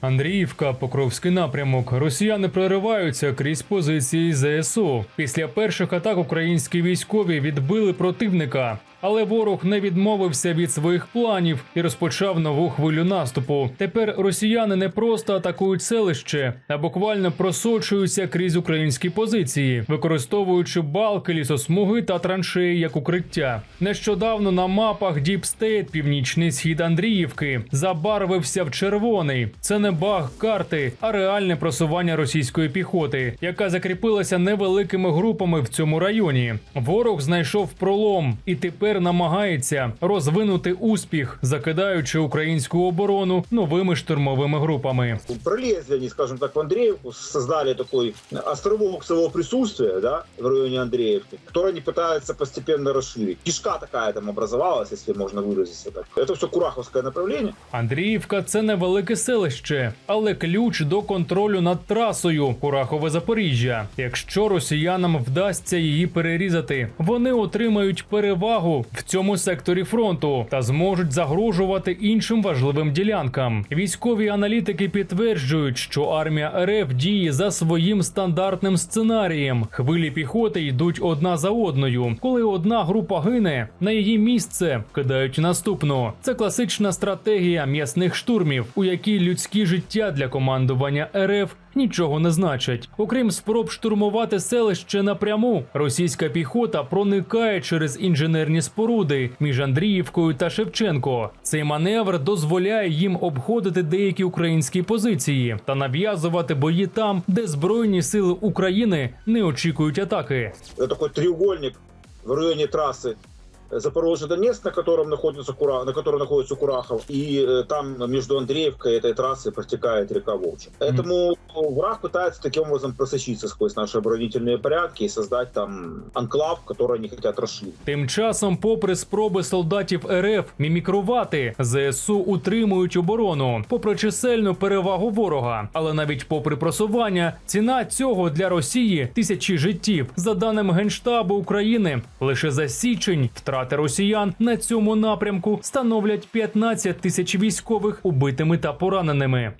Андріївка, Покровський напрямок. Росіяни прориваються крізь позиції ЗСУ. Після перших атак українські військові відбили противника. Але ворог не відмовився від своїх планів і розпочав нову хвилю наступу. Тепер росіяни не просто атакують селище, а буквально просочуються крізь українські позиції, використовуючи балки, лісосмуги та траншеї як укриття. Нещодавно на мапах State північний схід Андріївки забарвився в червоний. Це не баг карти, а реальне просування російської піхоти, яка закріпилася невеликими групами в цьому районі. Ворог знайшов пролом і тепер намагається розвинути успіх, закидаючи українську оборону новими штурмовими групами. Пролезли они, скажем так, в Андреевку, создали такой островок своего присутствия, да, в районе Андреевки, который они пытаются постепенно расширить. Кишка такая там образовалась, если можно выразиться так. Это все Кураховское направление. Андріївка це невелике селище, але ключ до контролю над трасою Курахове Запоріжжя. Якщо росіянам вдасться її перерізати, вони отримають перевагу в цьому секторі фронту та зможуть загрожувати іншим важливим ділянкам. Військові аналітики підтверджують, що армія РФ діє за своїм стандартним сценарієм. Хвилі піхоти йдуть одна за одною. Коли одна група гине, на її місце кидають наступну. Це класична стратегія м'ясних штурмів, у якій людські життя для командування РФ нічого не значать. Окрім спроб штурмувати селище напряму, російська піхота проникає через інженерні споруди між Андріївкою та Шевченко. Цей маневр дозволяє їм обходити деякі українські позиції та нав'язувати бої там, де збройні сили України не очікують атаки. Это такой треугольник в районе трассы Запорожье-Донецк, на котором находится Кура, на котором находится Курахов, и э, там между Андреевкой и этой трассой протекает река Волча. Поэтому враг пытается таким образом просочиться сквозь наши оборонительные порядки и создать там анклав, который они хотят расширить. Тим часом, попри спроби солдатів РФ мімікрувати, ЗСУ утримують оборону, попри чисельну перевагу ворога. Але навіть попри просування, ціна цього для Росії тисячі життів. За даним генштабу України, лише за січень втрати росіян на цьому напрямку становлять 15 тисяч військових убитими та пораненими.